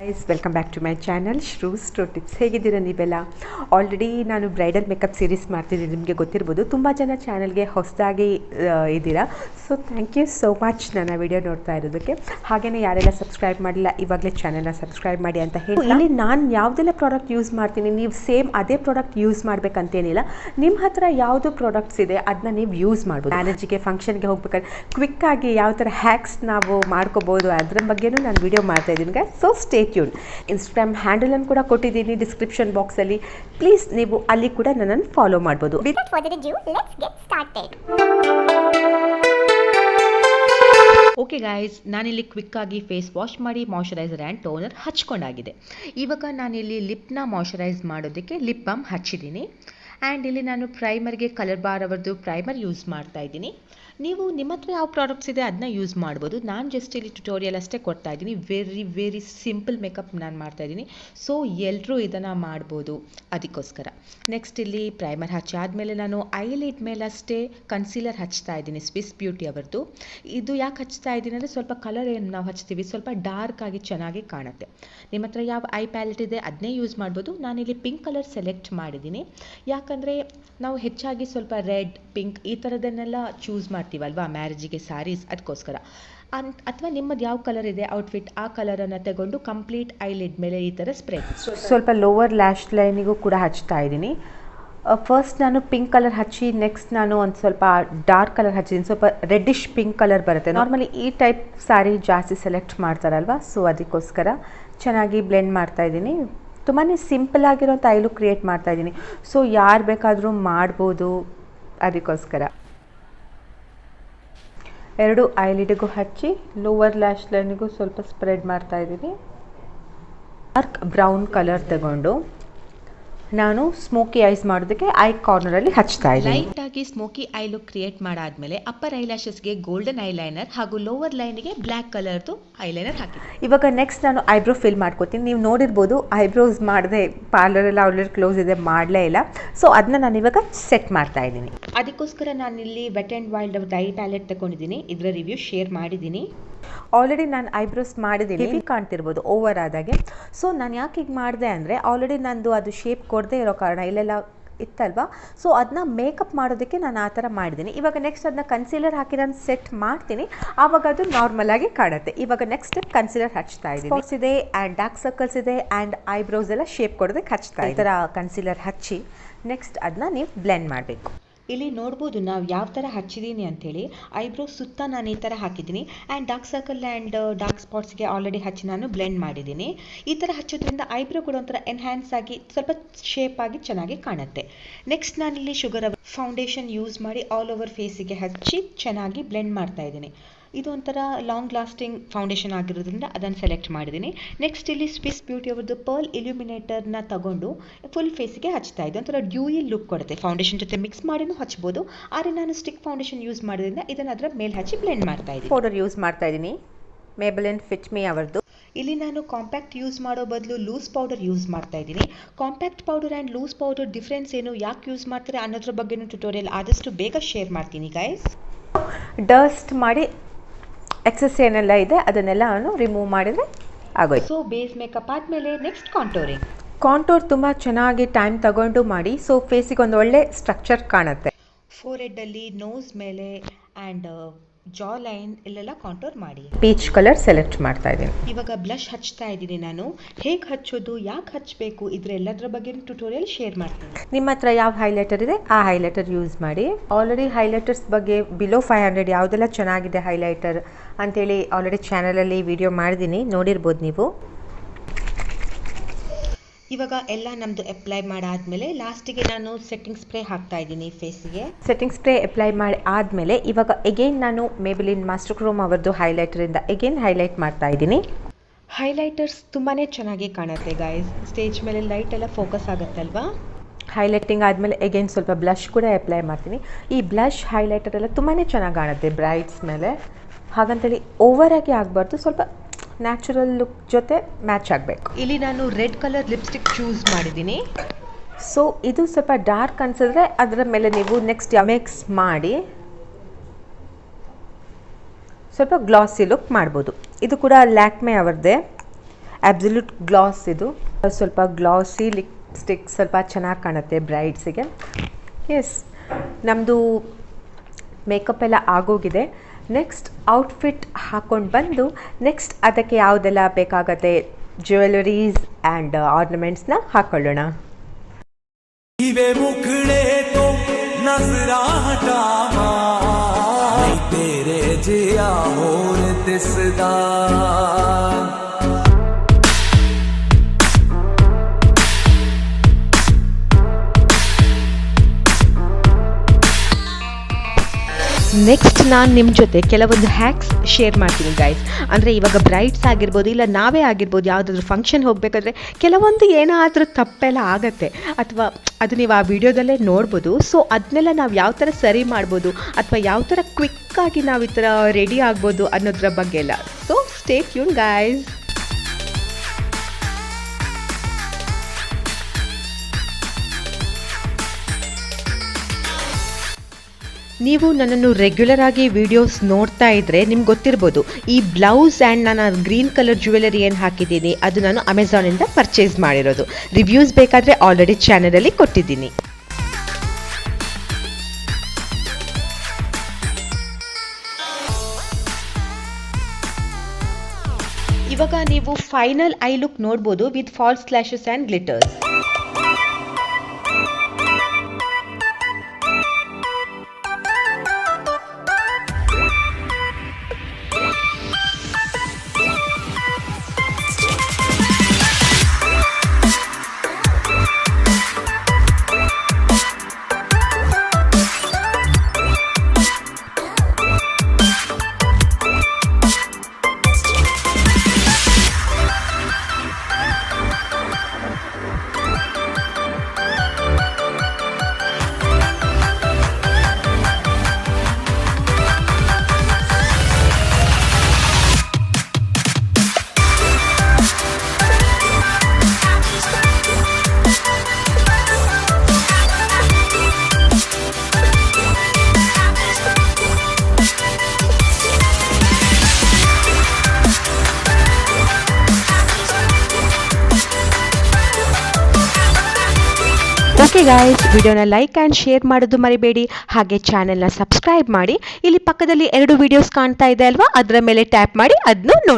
Guys welcome back to my channel shrew ಸ್ಟೋ tips ಹೇಗಿದ್ದೀರಾ ನೀವೆಲ್ಲ? ಆಲ್ರೆಡಿ ನಾನು ಬ್ರೈಡಲ್ ಮೇಕಪ್ ಸೀರೀಸ್ ಮಾಡ್ತಿದ್ದೀನಿ ನಿಮಗೆ ಗೊತ್ತಿರ್ಬೋದು. ತುಂಬ ಜನ ಚಾನಲ್ಗೆ ಹೊಸದಾಗಿ ಇದ್ದೀರಾ. So thank you so much ನನ್ನ ವಿಡಿಯೋ ನೋಡ್ತಾ ಇರೋದಕ್ಕೆ. ಹಾಗೆಯೇ ಯಾರೆಲ್ಲ ಸಬ್ಸ್ಕ್ರೈಬ್ ಮಾಡಿಲ್ಲ ಇವಾಗಲೇ ಚಾನಲ್ನ ಸಬ್ಸ್ಕ್ರೈಬ್ ಮಾಡಿ ಅಂತ ಹೇಳಿ ಇಲ್ಲಿ ನಾನು ಯಾವುದೆಲ್ಲ ಪ್ರಾಡಕ್ಟ್ ಯೂಸ್ ಮಾಡ್ತೀನಿ ನೀವು ಸೇಮ್ ಅದೇ ಪ್ರಾಡಕ್ಟ್ ಯೂಸ್ ಮಾಡಬೇಕಂತೇನಿಲ್ಲ. ನಿಮ್ಮ ಹತ್ರ ಯಾವುದು ಪ್ರಾಡಕ್ಟ್ಸ್ ಇದೆ ಅದನ್ನ ನೀವು ಯೂಸ್ ಮಾಡ್ಬೋದು. ಮ್ಯಾರೇಜಿಗೆ ಫಂಕ್ಷನ್ಗೆ ಹೋಗ್ಬೇಕಾದ್ರೆ ಕ್ವಿಕ್ಕಾಗಿ ಯಾವ ಥರ ಹ್ಯಾಕ್ಸ್ ನಾವು ಮಾಡ್ಕೋಬೋದು ಅದ್ರ ಬಗ್ಗೆನೂ ನಾನು ವಿಡಿಯೋ ಮಾಡ್ತಾಯಿದ್ದೀನಿ ಸೊ ಸ್ಟೇ ಟ್ಯೂನ್ ಇನ್ಸ್ಟಾಗ್ರಾಮ್ ಹ್ಯಾಂಡಲನ್ನು ಕೂಡ ಕೊಟ್ಟಿದ್ದೀನಿ ಡಿಸ್ಕ್ರಿಪ್ಷನ್ ಬಾಕ್ಸಲ್ಲಿ ಪ್ಲೀಸ್ ನೀವು ಅಲ್ಲಿ ಕೂಡ ನನ್ನನ್ನು ಫಾಲೋ ಮಾಡ್ಬೋದು. ಓಕೆ ಗಾಯ್ಸ್ ನಾನಿಲ್ಲಿ ಕ್ವಿಕ್ಕಾಗಿ ಫೇಸ್ ವಾಶ್ ಮಾಡಿ ಮಾಯಶ್ಚರೈಸರ್ ಆ್ಯಂಡ್ ಟೋನರ್ ಹಚ್ಕೊಂಡಾಗಿದೆ. ಇವಾಗ ನಾನಿಲ್ಲಿ ಲಿಪ್ನ ಮಾಯಶ್ಚರೈಸ್ ಮಾಡೋದಕ್ಕೆ ಲಿಪ್ ಬಾಮ್ ಹಚ್ಚಿದ್ದೀನಿ. ಆ್ಯಂಡ್ ಇಲ್ಲಿ ನಾನು ಪ್ರೈಮರ್ಗೆ ಕಲರ್ ಬಾರ್ ಅವರದ್ದು ಪ್ರೈಮರ್ ಯೂಸ್ ಮಾಡ್ತಾ ಇದ್ದೀನಿ. ನೀವು ನಿಮ್ಮ ಹತ್ರ ಯಾವ ಪ್ರಾಡಕ್ಟ್ಸ್ ಇದೆ ಅದನ್ನ ಯೂಸ್ ಮಾಡ್ಬೋದು. ನಾನು ಜಸ್ಟ್ ಇಲ್ಲಿ ಟ್ಯುಟೋರಿಯಲ್ ಅಷ್ಟೇ ಕೊಡ್ತಾ ಇದ್ದೀನಿ. ವೆರಿ ವೆರಿ ಸಿಂಪಲ್ ಮೇಕಪ್ ನಾನು ಮಾಡ್ತಾ ಇದ್ದೀನಿ. ಸೊ ಎಲ್ಲರೂ ಇದನ್ನು ಮಾಡ್ಬೋದು. ಅದಕ್ಕೋಸ್ಕರ. ನೆಕ್ಸ್ಟ್ ಇಲ್ಲಿ ಪ್ರೈಮರ್ ಹಚ್ಚಾದಮೇಲೆ ನಾನು ಐಲಿಡ್ ಮೇಲೆ ಅಷ್ಟೇ ಕನ್ಸೀಲರ್ ಹಚ್ತಾ ಇದ್ದೀನಿ ಸ್ವಿಸ್ ಬ್ಯೂಟಿ ಅವರದು ಇದು ಯಾಕೆ ಹಚ್ತಾ ಇದ್ದೀನಿ ಅಂದರೆ ಸ್ವಲ್ಪ ಕಲರ್ ಏನು ನಾವು ಹಚ್ತೀವಿ, ಸ್ವಲ್ಪ ಡಾರ್ಕ್ ಆಗಿ ಚೆನ್ನಾಗಿ ಕಾಣುತ್ತೆ. ನಿಮ್ಮ ಹತ್ರ ಯಾವ ಐ ಪ್ಯಾಲೆಟ್ ಇದೆ ಅದನ್ನೇ ಯೂಸ್ ಮಾಡ್ಬೋದು. ನಾನಿಲ್ಲಿ ಪಿಂಕ್ ಕಲರ್ ಸೆಲೆಕ್ಟ್ ಮಾಡಿದ್ದೀನಿ. ಯಾಕಂದರೆ ನಾವು ಹೆಚ್ಚಾಗಿ ಸ್ವಲ್ಪ ರೆಡ್ ಪಿಂಕ್ ಈ ಥರದನ್ನೆಲ್ಲ ಚೂಸ್ ಮಾಡ್ತೀವಲ್ವಾ ಮ್ಯಾರೇಜಿಗೆ ಸ್ಯಾರೀಸ್ ಅದಕ್ಕೋಸ್ಕರ ಅಂತ ಅಥವಾ ನಿಮ್ಮದು ಯಾವ ಕಲರ್ ಇದೆ ಔಟ್ಫಿಟ್ ಆ ಕಲರನ್ನು ತಗೊಂಡು ಕಂಪ್ಲೀಟ್ ಐಲಿಡ್ ಮೇಲೆ ಈ ಥರ ಸ್ಪ್ರೇ ಸ್ವಲ್ಪ ಲೋವರ್ ಲ್ಯಾಶ್ ಲೈನಿಗೂ ಕೂಡ ಹಚ್ತಾ ಇದ್ದೀನಿ. ಫಸ್ಟ್ ನಾನು ಪಿಂಕ್ ಕಲರ್ ಹಚ್ಚಿ ನೆಕ್ಸ್ಟ್ ನಾನು ಒಂದು ಸ್ವಲ್ಪ ಡಾರ್ಕ್ ಕಲರ್ ಹಚ್ಚಿದ್ದೀನಿ. ಸ್ವಲ್ಪ ರೆಡ್ಡಿಶ್ ಪಿಂಕ್ ಕಲರ್ ಬರುತ್ತೆ. ನಾರ್ಮಲಿ ಈ ಟೈಪ್ ಸ್ಯಾರಿ ಜಾಸ್ತಿ ಸೆಲೆಕ್ಟ್ ಮಾಡ್ತಾರಲ್ವ? ಸೊ ಅದಕ್ಕೋಸ್ಕರ ಚೆನ್ನಾಗಿ ಬ್ಲೆಂಡ್ ಮಾಡ್ತಾ ಇದ್ದೀನಿ. ತುಂಬಾ ಸಿಂಪಲ್ ಆಗಿರೋ ಐಲು ಕ್ರಿಯೇಟ್ ಮಾಡ್ತಾ ಇದ್ದೀನಿ. ಸೊ ಯಾರು ಬೇಕಾದರೂ ಮಾಡ್ಬೋದು ಅದಕ್ಕೋಸ್ಕರ. ಎರಡು ಐಲಿಡಿಗೂ ಹಚ್ಚಿ ಲೋವರ್ ಲ್ಯಾಶ್ ಲೈನಿಗೂ ಸ್ವಲ್ಪ ಸ್ಪ್ರೆಡ್ ಮಾಡ್ತಾ ಇದ್ದೀನಿ. ಡಾರ್ಕ್ ಬ್ರೌನ್ ಕಲರ್ ತಗೊಂಡು ನಾನು ಸ್ಮೋಕಿ ಐಸ್ ಮಾಡೋದಕ್ಕೆ ಐ ಕಾರ್ನರಲ್ಲಿ ಹಚ್ತಾ ಇದ್ದೀನಿ. ಲೈಟ್ ಆಗಿ ಸ್ಮೋಕಿ ಐ ಲುಕ್ ಕ್ರಿಯೇಟ್ ಮಾಡಾದ್ಮೇಲೆ ಅಪ್ಪರ್ ಐಲ್ಯಾಶಸ್ಗೆ ಗೋಲ್ಡನ್ ಐಲೈನರ್ ಹಾಗೂ ಲೋವರ್ ಲೈನ್ಗೆ ಬ್ಲ್ಯಾಕ್ ಕಲರ್ದು ಐಲೈನರ್ ಹಾಕಿ ಇವಾಗ ನೆಕ್ಸ್ಟ್ ನಾನು ಐಬ್ರೋ ಫಿಲ್ ಮಾಡ್ಕೋತೀನಿ. ನೀವು ನೋಡಿರ್ಬೋದು ಐಬ್ರೋಸ್ ಮಾಡದೆ ಪಾರ್ಲರೆಲ್ಲ ಆಲ್ರೆಡಿ ಕ್ಲೋಸ್ ಇದೆ ಮಾಡಲೇ ಇಲ್ಲ. ಸೊ ಅದನ್ನ ನಾನು ಇವಾಗ ಸೆಟ್ ಮಾಡ್ತಾ ಇದ್ದೀನಿ. ಅದಕ್ಕೋಸ್ಕರ ನಾನು ಇಲ್ಲಿ ವೆಟ್ ಆ್ಯಂಡ್ ವೈಲ್ಡ್ ಅವ್ರ ಡೈ ಪ್ಯಾಲೆಟ್ ತಗೊಂಡಿದ್ದೀನಿ ಇದರ ರಿವ್ಯೂ ಶೇರ್ ಮಾಡಿದ್ದೀನಿ. ಆಲ್ರೆಡಿ ನಾನು ಐಬ್ರೋಸ್ ಮಾಡಿದ್ದೀನಿ. ಕಾಣ್ತಿರ್ಬೋದು ಓವರ್ ಆದಾಗೆ. ಸೊ ನಾನು ಯಾಕೆ ಈಗ ಮಾಡಿದೆ ಅಂದರೆ ಆಲ್ರೆಡಿ ನಂದು ಅದು ಶೇಪ್ ಕೊಡದೇ ಇರೋ ಕಾರಣ ಇಲ್ಲೆಲ್ಲ ಇತ್ತಲ್ವಾ? ಸೊ ಅದನ್ನ ಮೇಕಪ್ ಮಾಡೋದಕ್ಕೆ ನಾನು ಆ ಥರ ಮಾಡಿದ್ದೀನಿ. ಇವಾಗ ನೆಕ್ಸ್ಟ್ ಅದನ್ನ ಕನ್ಸೀಲರ್ ಹಾಕಿ ನಾನು ಸೆಟ್ ಮಾಡ್ತೀನಿ. ಆವಾಗ ಅದು ನಾರ್ಮಲ್ ಆಗಿ ಕಾಣುತ್ತೆ. ಇವಾಗ ನೆಕ್ಸ್ಟ್ ಕನ್ಸೀಲರ್ ಹಚ್ತಾ ಇದ್ದೀನಿ. Spots ಇದೆ ಆ್ಯಂಡ್ ಡಾರ್ಕ್ ಸರ್ಕಲ್ಸ್ ಇದೆ ಆ್ಯಂಡ್ ಐಬ್ರೋಸ್ ಎಲ್ಲ ಶೇಪ್ ಕೊಡೋದಕ್ಕೆ ಹಚ್ತಾ ಈ ಥರ ಕನ್ಸೀಲರ್ ಹಚ್ಚಿ ನೆಕ್ಸ್ಟ್ ಅದನ್ನ ನೀವು ಬ್ಲೆಂಡ್ ಮಾಡಬೇಕು. ಇಲ್ಲಿ ನೋಡ್ಬೋದು ನಾವು ಯಾವ ಥರ ಹಚ್ಚಿದ್ದೀನಿ ಅಂಥೇಳಿ ಐಬ್ರೋ ಸುತ್ತ ನಾನು ಈ ಥರ ಹಾಕಿದ್ದೀನಿ. And dark circle and dark ಸ್ಪಾಟ್ಸ್ಗೆ already ಹಚ್ಚಿ ನಾನು ಬ್ಲೆಂಡ್ ಮಾಡಿದ್ದೀನಿ. ಈ ಥರ ಹಚ್ಚೋದ್ರಿಂದ ಐಬ್ರೋ ಕೂಡ ಒಂಥರ ಎನ್ಹ್ಯಾನ್ಸ್ ಆಗಿ ಸ್ವಲ್ಪ ಶೇಪ್ ಆಗಿ ಚೆನ್ನಾಗಿ ಕಾಣುತ್ತೆ. ನೆಕ್ಸ್ಟ್ ನಾನಿಲ್ಲಿ ಶುಗರ್ ಫೌಂಡೇಶನ್ ಯೂಸ್ ಮಾಡಿ ಆಲ್ ಓವರ್ ಫೇಸಿಗೆ ಹಚ್ಚಿ ಚೆನ್ನಾಗಿ ಬ್ಲೆಂಡ್ ಮಾಡ್ತಾ ಇದ್ದೀನಿ. ಇದು ಒಂಥರ ಲಾಂಗ್ ಲಾಸ್ಟಿಂಗ್ ಫೌಂಡೇಶನ್ ಆಗಿರೋದ್ರಿಂದ ಅದನ್ನು ಸೆಲೆಕ್ಟ್ ಮಾಡಿದ್ದೀನಿ. ನೆಕ್ಸ್ಟ್ ಇಲ್ಲಿ ಸ್ವಿಸ್ ಬ್ಯೂಟಿ ಅವ್ರದ್ದು ಪರ್ಲ್ ಇಲ್ಯುಮಿನೇಟರ್ನ ತಗೊಂಡು ಫುಲ್ ಫೇಸಿಗೆ ಹಚ್ತಾ ಇದ್ದೆ ಒಂಥರ ಡ್ಯೂಯಿ ಲುಕ್ ಕೊಡುತ್ತೆ. ಫೌಂಡೇಶನ್ ಜೊತೆ ಮಿಕ್ಸ್ ಮಾಡಿನೂ ಹಚ್ಬೋದು. ಆದರೆ ನಾನು ಸ್ಟಿಕ್ ಫೌಂಡೇಶನ್ ಯೂಸ್ ಮಾಡೋದ್ರಿಂದ ಇದನ್ನು ಅದರ ಮೇಲೆ ಹಚ್ಚಿ ಬ್ಲೆಂಡ್ ಮಾಡ್ತಾ ಇದ್ದೀನಿ. ಪೌಡರ್ ಯೂಸ್ ಮಾಡ್ತಾ ಇದ್ದೀನಿ. ಮೇಬಲಿನ್ ಫಿಟ್ ಮೀ ಅವರದ್ದು. ಇಲ್ಲಿ ನಾನು ಕಾಂಪ್ಯಾಕ್ಟ್ ಯೂಸ್ ಮಾಡೋ ಬದಲು ಲೂಸ್ ಪೌಡರ್ ಯೂಸ್ ಮಾಡ್ತಾ ಇದ್ದೀನಿ. Compact powder and loose powder difference ಏನು ಯಾಕೆ ಯೂಸ್ ಮಾಡ್ತಾರೆ ಅನ್ನೋದ್ರ ಬಗ್ಗೆನೂ ಟ್ಯುಟೋರಿಯಲ್ ಆದಷ್ಟು ಬೇಗ ಶೇರ್ ಮಾಡ್ತೀನಿ ಗೈಸ್ ಡಸ್ಟ್ ಮಾಡಿ ಎಕ್ಸಸ್ ಏನೆಲ್ಲ ಇದೆ ಅದನ್ನೆಲ್ಲ ನಾನು ರಿಮೂವ್ ಮಾಡಿದರೆ ಆಗೋಯ್ತು. ಸೊ ಬೇಸ್ ಮೇಕಪ್ ಆದಮೇಲೆ ನೆಕ್ಸ್ಟ್ ಕಾಂಟೋರಿಂಗ್ ಕಾಂಟೋರ್ ತುಂಬ ಚೆನ್ನಾಗಿ ಟೈಮ್ ತಗೊಂಡು ಮಾಡಿ ಸೊ ಫೇಸಿಗೆ ಒಂದು ಒಳ್ಳೆ ಸ್ಟ್ರಕ್ಚರ್ ಕಾಣುತ್ತೆ. ಫೋರ್ ಹೆಡ್ಡಲ್ಲಿ ನೋಸ್ ಮೇಲೆ ಆ್ಯಂಡ್ ಜಾ ಲೈನ್ ಇಲ್ಲೆಲ್ಲ ಕಾಂಟೋರ್ ಮಾಡಿ. ಪೀಚ್ ಕಲರ್ ಸೆಲೆಕ್ಟ್ ಮಾಡ್ತಾ ಇದ್ದೀನಿ. ಇವಾಗ ಬ್ಲಷ್ ಹಚ್ತಾ ಇದ್ದೀನಿ ನಾನು. ಹೇಗೆ ಹಚ್ಚೋದು ಯಾಕೆ ಹಚ್ಚಬೇಕು ಇದ್ರ ಎಲ್ಲದರ ಬಗ್ಗೆ ಟ್ಯುಟೋರಿಯಲ್ ಶೇರ್ ಮಾಡ್ತೀನಿ. ನಿಮ್ಮ ಹತ್ರ ಯಾವ ಹೈಲೈಟರ್ ಇದೆ ಆ ಹೈಲೈಟರ್ ಯೂಸ್ ಮಾಡಿ. ಆಲ್ರೆಡಿ ಹೈಲೈಟರ್ಸ್ ಬಗ್ಗೆ ಬಿಲೋ ಫೈವ್ ಹಂಡ್ರೆಡ್ ಯಾವುದೆಲ್ಲ ಚೆನ್ನಾಗಿದೆ ಹೈಲೈಟರ್ ಅಂತೇಳಿ ಆಲ್ರೆಡಿ ಚಾನಲಲ್ಲಿ ವಿಡಿಯೋ ಮಾಡಿದ್ದೀನಿ ನೋಡಿರ್ಬೋದು ನೀವು. ಇವಾಗ ಎಲ್ಲ ನಮ್ಮದು ಅಪ್ಲೈ ಮಾಡಾದ್ಮೇಲೆ ಲಾಸ್ಟಿಗೆ ನಾನು ಸೆಟ್ಟಿಂಗ್ ಸ್ಪ್ರೇ ಹಾಕ್ತಾ ಇದ್ದೀನಿ ಫೇಸಿಗೆ ಸೆಟ್ಟಿಂಗ್ ಸ್ಪ್ರೇ ಅಪ್ಲೈ ಮಾಡಿ ಆದಮೇಲೆ ಇವಾಗ ಎಗೇನ್ ನಾನು ಮೇಬಿಲಿನ್ ಮಾಸ್ಟರ್ ಕ್ರೋಮ್ ಅವರದ್ದು ಹೈಲೈಟರಿಂದ ಎಗೇನ್ ಹೈಲೈಟ್ ಮಾಡ್ತಾ ಇದ್ದೀನಿ. ಹೈಲೈಟರ್ಸ್ ತುಂಬಾ ಚೆನ್ನಾಗಿ ಕಾಣುತ್ತೆ ಗಾಯ್ಸ್ ಸ್ಟೇಜ್ ಮೇಲೆ ಲೈಟ್ ಎಲ್ಲ ಫೋಕಸ್ ಆಗುತ್ತಲ್ವಾ? ಹೈಲೈಟಿಂಗ್ ಆದಮೇಲೆ ಎಗೇನ್ ಸ್ವಲ್ಪ ಬ್ಲಷ್ ಕೂಡ ಅಪ್ಲೈ ಮಾಡ್ತೀನಿ. ಈ ಬ್ಲಷ್ ಹೈಲೈಟರ್ ಎಲ್ಲ ತುಂಬಾ ಚೆನ್ನಾಗಿ ಕಾಣುತ್ತೆ ಬ್ರೈಟ್ಸ್ ಮೇಲೆ. ಹಾಗಂತೇಳಿ ಓವರಾಗಿ ಆಗಬಾರ್ದು. ಸ್ವಲ್ಪ ನ್ಯಾಚುರಲ್ ಲುಕ್ ಜೊತೆ ಮ್ಯಾಚ್ ಆಗಬೇಕು. ಇಲ್ಲಿ ನಾನು ರೆಡ್ ಕಲರ್ ಲಿಪ್ಸ್ಟಿಕ್ ಚೂಸ್ ಮಾಡಿದ್ದೀನಿ. ಸೊ ಇದು ಸ್ವಲ್ಪ ಡಾರ್ಕ್ ಅನಿಸಿದ್ರೆ ಅದರ ಮೇಲೆ ನೀವು ನೆಕ್ಸ್ಟ್ ಮಿಕ್ಸ್ ಮಾಡಿ ಸ್ವಲ್ಪ ಗ್ಲಾಸಿ ಲುಕ್ ಮಾಡ್ಬೋದು. ಇದು ಕೂಡ ಲ್ಯಾಕ್ಮೆ ಅವರದೇ ಅಬ್ಸಲ್ಯೂಟ್ ಗ್ಲಾಸ್ ಇದು. ಸ್ವಲ್ಪ ಗ್ಲಾಸಿ ಲಿಪ್ಸ್ಟಿಕ್ ಸ್ವಲ್ಪ ಚೆನ್ನಾಗಿ ಕಾಣುತ್ತೆ ಬ್ರೈಡ್ಸಿಗೆ ಎಸ್ ನಮ್ಮದು ಮೇಕಪ್ ಎಲ್ಲ ಆಗೋಗಿದೆ. ನೆಕ್ಸ್ಟ್ ಔಟ್ಫಿಟ್ ಹಾಕೊಂಡು ಬಂದು ನೆಕ್ಸ್ಟ್ ಅದಕ್ಕೆ ಯಾವುದೆಲ್ಲ ಬೇಕಾಗತ್ತೆ? ಜ್ಯುವೆಲರೀಸ್ ಆ್ಯಂಡ್ ಆರ್ನಮೆಂಟ್ಸ್ನ ಹಾಕೊಳ್ಳೋಣ. तेरे जिया होर ನೆಕ್ಸ್ಟ್ ನಾನು ನಿಮ್ಮ ಜೊತೆ ಕೆಲವೊಂದು ಹ್ಯಾಕ್ಸ್ ಶೇರ್ ಮಾಡ್ತೀನಿ ಗೈಸ್ ಅಂದರೆ ಇವಾಗ ಬ್ರೈಟ್ಸ್ ಆಗಿರ್ಬೋದು, ಇಲ್ಲ ನಾವೇ ಆಗಿರ್ಬೋದು, ಯಾವುದಾದ್ರೂ ಫಂಕ್ಷನ್ ಹೋಗಬೇಕಾದ್ರೆ ಕೆಲವೊಂದು ಏನಾದರೂ ತಪ್ಪೆಲ್ಲ ಆಗತ್ತೆ. ಅಥವಾ ಅದು ನೀವು ಆ ವಿಡಿಯೋದಲ್ಲೇ ನೋಡ್ಬೋದು. ಸೊ ಅದನ್ನೆಲ್ಲ ನಾವು ಯಾವ ಥರ ಸರಿ ಮಾಡ್ಬೋದು, ಅಥವಾ ಯಾವ ಥರ ಕ್ವಿಕ್ಕಾಗಿ ನಾವು ಈ ಥರ ರೆಡಿ ಆಗ್ಬೋದು ಅನ್ನೋದ್ರ ಬಗ್ಗೆ ಎಲ್ಲ ಸೊ ಸ್ಟೇ ಟ್ಯೂನ್ ಗೈಸ್ ನೀವು ನನ್ನನ್ನು ರೆಗ್ಯುಲರ್ ಆಗಿ ವಿಡಿಯೋಸ್ ನೋಡ್ತಾ ಇದ್ದರೆ ನಿಮ್ಗೆ ಗೊತ್ತಿರ್ಬೋದು, ಈ ಬ್ಲೌಸ್ ಆ್ಯಂಡ್ ನಾನು ಗ್ರೀನ್ ಕಲರ್ ಜ್ಯುವೆಲರಿ ಏನು ಹಾಕಿದ್ದೀನಿ, ಅದು ನಾನು ಅಮೆಝಾನಿಂದ ಪರ್ಚೇಸ್ ಮಾಡಿರೋದು. ರಿವ್ಯೂಸ್ ಬೇಕಾದರೆ ಆಲ್ರೆಡಿ ಚಾನಲಲ್ಲಿ ಕೊಟ್ಟಿದ್ದೀನಿ. ಇವಾಗ ನೀವು ಫೈನಲ್ ಐ ಲುಕ್ ನೋಡ್ಬೋದು with false lashes and glitters okay guys ವಿಡಿಯೋನ ಲೈಕ್ ಆ್ಯಂಡ್ ಶೇರ್ ಮಾಡೋದು ಮರಿಬೇಡಿ. ಹಾಗೆ ಚಾನೆಲ್ನ ಸಬ್ಸ್ಕ್ರೈಬ್ ಮಾಡಿ. ಇಲ್ಲಿ ಪಕ್ಕದಲ್ಲಿ ಎರಡು ವಿಡಿಯೋಸ್ ಕಾಣ್ತಾ ಇದೆ ಅಲ್ವಾ? ಅದರ ಮೇಲೆ ಟ್ಯಾಪ್ ಮಾಡಿ ಅದನ್ನು ನೋಡಿ.